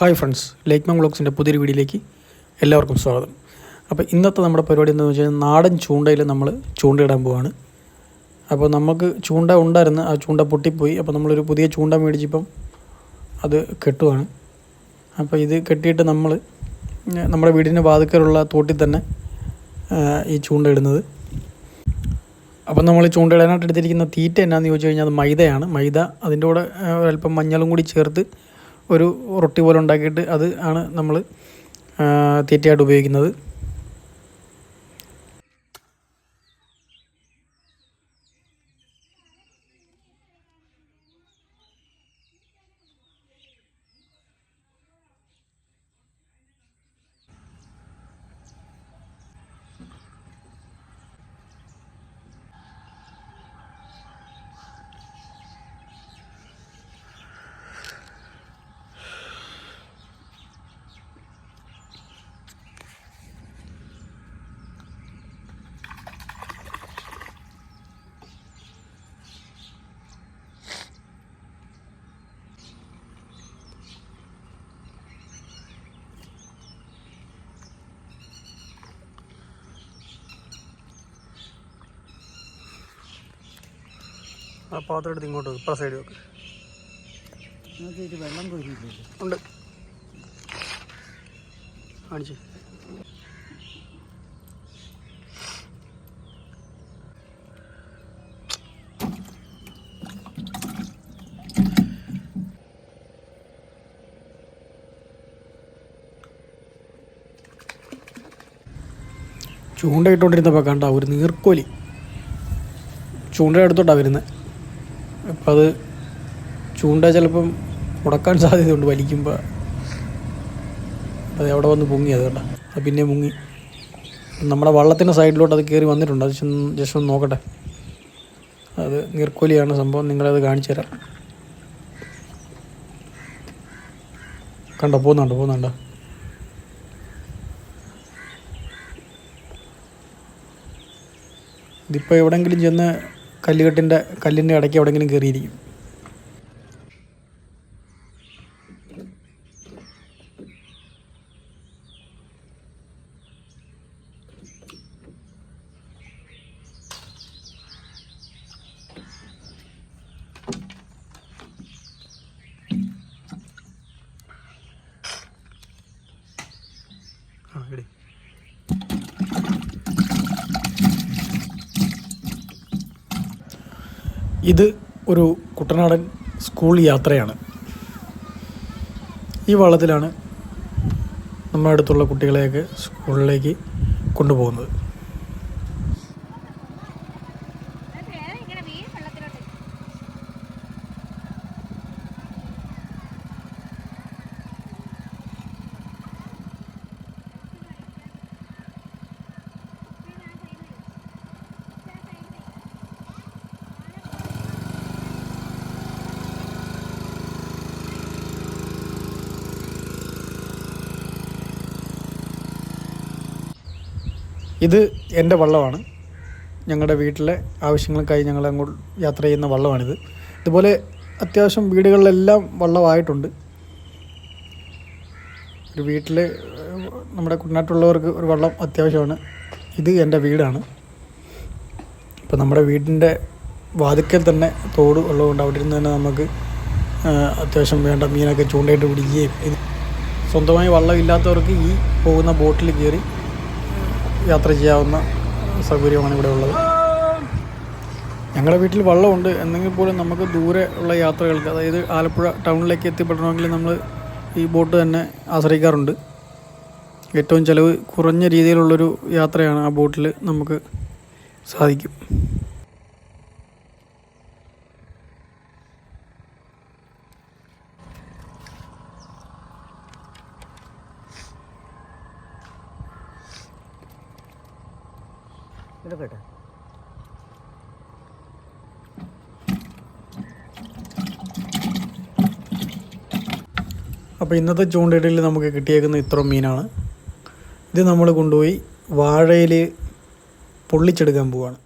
Hi friends ലേക്ക് മാം വ്ളോഗ്സിന്റെ പുതിയൊരു വീഡിയോയിലേക്ക് എല്ലാവർക്കും സ്വാഗതം. അപ്പോൾ ഇന്നത്തെ നമ്മുടെ പരിപാടി എന്താണെന്ന് വെച്ചാൽ നാടൻ ചൂണ്ടയിൽ നമ്മൾ ചൂണ്ടയിടാൻ പോവാണ്. അപ്പോൾ നമുക്ക് ചൂണ്ട ഉണ്ടായിരുന്നു ആ ചൂണ്ട പൊട്ടിപ്പോയി. അപ്പോൾ നമ്മളൊരു പുതിയ ചൂണ്ട മേടിച്ചിപ്പം അത് കെട്ടുവാണ്. അപ്പോൾ ഇത് കെട്ടിയിട്ട് നമ്മൾ നമ്മുടെ വീടിന്റെ വാതുക്കലുള്ള തോട്ടിൽ തന്നെ ഈ ചൂണ്ട ഇടുന്നത്. അപ്പം നമ്മൾ ചൂണ്ടയിടാനായിട്ട് എടുത്തിരിക്കുന്ന തീറ്റ എന്നാന്ന് ചോദിച്ചു കഴിഞ്ഞാൽ അത് മൈദയാണ്. മൈദ അതിന്റെ കൂടെ അല്പം മഞ്ഞളും കൂടി ചേർത്ത് ഒരു റൊട്ടി പോലെ ഉണ്ടാക്കിയിട്ട് അത് ആണ് നമ്മൾ തീറ്റയായിട്ട് ഉപയോഗിക്കുന്നത്. ആ പാത്രം എടുത്ത് ഇങ്ങോട്ട് വെക്ക്. ഇപ്പുറ സൈഡ് വെക്ക്. വെള്ളം ഉണ്ട്. കാണിച്ചു. ചൂണ്ടയിട്ടുകൊണ്ടിരുന്നപ്പോൾ കണ്ട ഒരു നീർക്കോലി. ചൂണ്ട എടുത്തോട്ടാണ് വരുന്നത് അപ്പം അത് ചൂണ്ട ചിലപ്പം മുടക്കാൻ സാധ്യതയുണ്ട് വലിക്കുമ്പോൾ അത് അവിടെ വന്ന് പൊങ്ങി അത് കേട്ടോ അത് പിന്നെ മുങ്ങി നമ്മുടെ വള്ളത്തിന്റെ സൈഡിലോട്ട് അത് കയറി വന്നിട്ടുണ്ട്. അത് ജസ്റ്റ് ഒന്ന് നോക്കട്ടെ. അത് നീർക്കോലിയാണ് സംഭവം. നിങ്ങളത് കാണിച്ചു തരാം. കണ്ടോ പോകുന്നുണ്ടോ പോകുന്നുണ്ടോ? ഇതിപ്പോൾ എവിടെയെങ്കിലും ചെന്ന് കല്ലുകെട്ടിന്റെ കല്ലിന്റെ ഇടയ്ക്ക് എവിടെയെങ്കിലും കയറിയിരിക്കും. ഇത് ഒരു കുട്ടനാടൻ സ്കൂൾ യാത്രയാണ്. ഈ വള്ളത്തിലാണ് നമ്മുടെ അടുത്തുള്ള കുട്ടികളെയൊക്കെ സ്കൂളിലേക്ക് കൊണ്ടുപോകുന്നത്. ഇത് എന്റെ വള്ളമാണ്. ഞങ്ങളുടെ വീട്ടിലെ ആവശ്യങ്ങൾക്കായി ഞങ്ങൾ അങ്ങോട്ട് യാത്ര ചെയ്യുന്ന വള്ളമാണിത്. ഇതുപോലെ അത്യാവശ്യം വീടുകളിലെല്ലാം വള്ളമായിട്ടുണ്ട്. ഒരു വീട്ടിൽ നമ്മുടെ കുട്ടനാട്ടുള്ളവർക്ക് ഒരു വള്ളം അത്യാവശ്യമാണ്. ഇത് എന്റെ വീടാണ്. ഇപ്പോൾ നമ്മുടെ വീടിന്റെ വാതിക്കൽ തന്നെ തോട് ഉള്ളതുകൊണ്ട് അവിടെ ഇരുന്ന് തന്നെ നമുക്ക് അത്യാവശ്യം വേണ്ട മീനൊക്കെ ചൂണ്ടയിട്ട് പിടിക്കുകയും സ്വന്തമായി വള്ളം ഇല്ലാത്തവർക്ക് ഈ പോകുന്ന ബോട്ടിൽ കയറി യാത്ര ചെയ്യാവുന്ന സൗകര്യമാണ് ഇവിടെ ഉള്ളത്. ഞങ്ങളുടെ വീട്ടിൽ വള്ളമുണ്ട്. എന്നെങ്കിൽ പോലും നമുക്ക് ദൂരെ ഉള്ള യാത്രകൾക്ക് അതായത് ആലപ്പുഴ ടൗണിലേക്ക് എത്തിപ്പെടണമെങ്കിൽ നമ്മൾ ഈ ബോട്ട് തന്നെ ആശ്രയിക്കാറുണ്ട്. ഏറ്റവും ചിലവ് കുറഞ്ഞ രീതിയിലുള്ളൊരു യാത്രയാണ് ആ ബോട്ടിൽ നമുക്ക് സാധിക്കും. എടുക്കട്ടെ. അപ്പോൾ ഇന്നത്തെ ചൂണ്ടയിടയിൽ നമുക്ക് കിട്ടിയേക്കുന്ന ഇത്ര മീനാണ്. ഇത് നമ്മൾ കൊണ്ടുപോയി വാഴയിൽ പൊള്ളിച്ചെടുക്കാൻ പോവാണ്.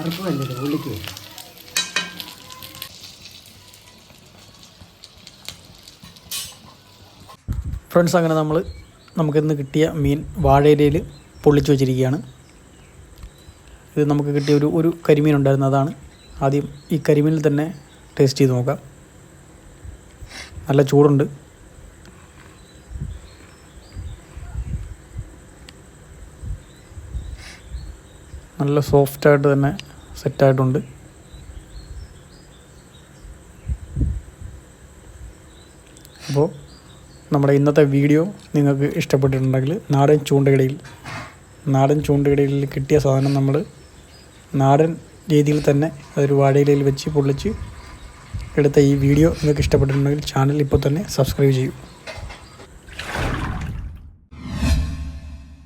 എളുപ്പമല്ലേ ഇത് ഉള്ളിക്ക് ഫ്രണ്ട്സ് അങ്ങനെ നമ്മൾ നമുക്കിന്ന് കിട്ടിയ മീൻ വാഴയിലയിൽ പൊള്ളിച്ച് വെച്ചിരിക്കുകയാണ്. ഇത് നമുക്ക് കിട്ടിയ ഒരു ഒരു കരിമീൻ ഉണ്ടായിരുന്നു അതാണ്. ആദ്യം ഈ കരിമീനിൽ തന്നെ ടേസ്റ്റ് ചെയ്ത് നോക്കാം. നല്ല ചൂടുണ്ട്. നല്ല സോഫ്റ്റായിട്ട് തന്നെ സെറ്റായിട്ടുണ്ട് അപ്പോൾ നമ്മുടെ ഇന്നത്തെ വീഡിയോ നിങ്ങൾക്ക് ഇഷ്ടപ്പെട്ടിട്ടുണ്ടെങ്കിൽ നാടൻ ചൂണ്ടയിടയിൽ നാടൻ ചൂണ്ടയിടയിൽ കിട്ടിയ സാധനം നമ്മൾ നാടൻ രീതിയിൽ തന്നെ അതൊരു വാഴയിലയിൽ വെച്ച് പൊള്ളിച്ച് എടുത്ത ഈ വീഡിയോ നിങ്ങൾക്ക് ഇഷ്ടപ്പെട്ടിട്ടുണ്ടെങ്കിൽ ചാനൽ ഇപ്പോൾ തന്നെ സബ്സ്ക്രൈബ് ചെയ്യൂ.